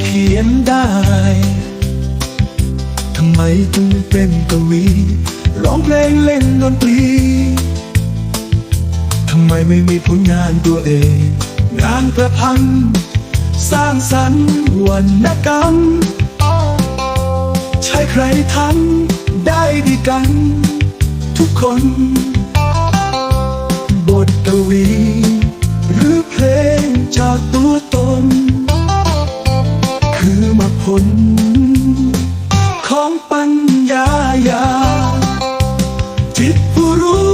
เขียนได้ ทำไมจึงเป็นกวีร้องเพลงเล่นดนตรี ทำไมไม่มีผลงานตัวเอง งานประพันธ์สร้างสรรค์วรรณกรรม ใช้ใครทันได้ดีกัน ทุกคน บทกวี ของปัญญายา จิตผู้รู้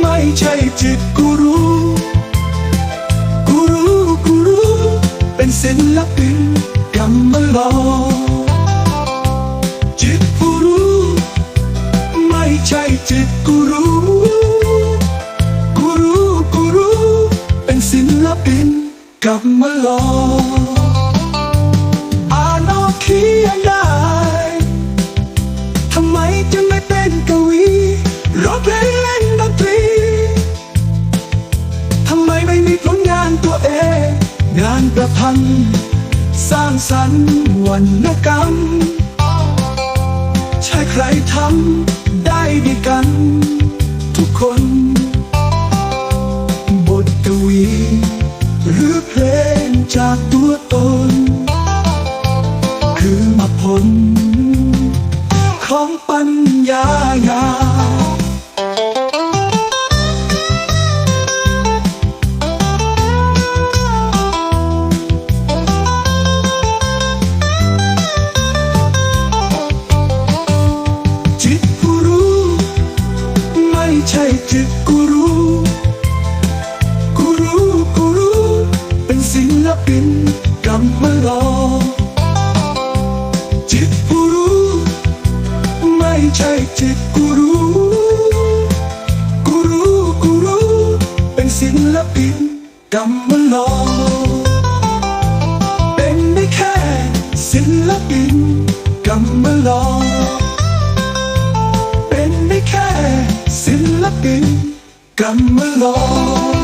ไม่ใช่จิตกูรู้กูรู้กูรู้ เป็นศิลปินกำมะลอจิตผู้รู้ ไม่ใช่จิตกูรู้กูรู้กูรู้ เป็นศิลปินกำมะลออ่านอ ตัวเอง งานประพันธ์สร้างสรรค์วรรณกรรม ใช่ใครทำได้ดีกัน ทุกคน บทกวี หรือเพลงจากตัวตน คือมาผลของปัญญางาม ใช่จิตกูรู้กูรู้กูรู้เป็นศิลปินกำมะลองเป็นได้แค่ศิลปินกำมะลองเป็นได้แค่ศิลปินกำมะลอง